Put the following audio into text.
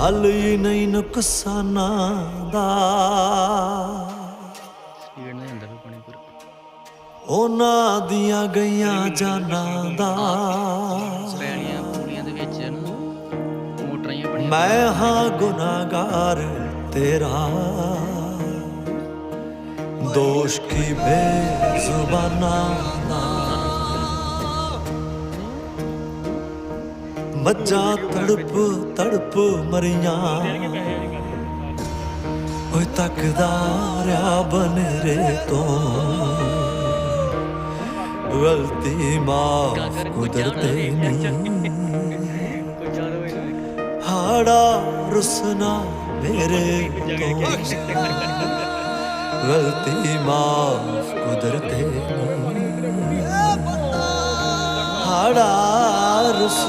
ਹੱਲ ਹੀ ਨਹੀਂ ਨੁਕਸਾਨਾਂ ਦਾ। ਸਪੀਡ ਨਾਲ ਹੁੰਦਾ ਫਿਰ ਪਾਣੀ ਪੂਰਾ। ਉਹਨਾਂ ਦੀਆਂ ਗਈਆਂ ਜਾਨਾਂ ਦਾ। ਪੈਣੀਆਂ ਪੂੜੀਆਂ ਦੇ ਵਿੱਚ ਨਾ ਮੋਟਰਾਂ ਹੀ ਬਣੀਆਂ ਮੈਂ ਹਾਂ ਗੁਨਾਹਗਾਰ ਤੇਰਾ। ਦੋਸ਼ ਕੀ ਬੇਜ਼ੁਬਾਨਾ ਦਾ? ਮੱਝਾਂ ਤੜਪ ਤੜਪ ਮਰੀਆਂ। ਓਏ ਤੱਕਦਾ ਰਿਆ ਬਨੇਰੇ ਤੋਂ। ਗਲਤੀ ਮਾਫ ਕੁਦਰਤੇ ਨਹੀਂ। ਹਾੜਾ ਰੁਸਨਾ ਮੇਰੇ ਤੋਂ। ਗਲਤੀ ਮਾਫ ਕੁਦਰਤੇ ਨਹੀਂ। ਹਾੜਾ ਰੁਸ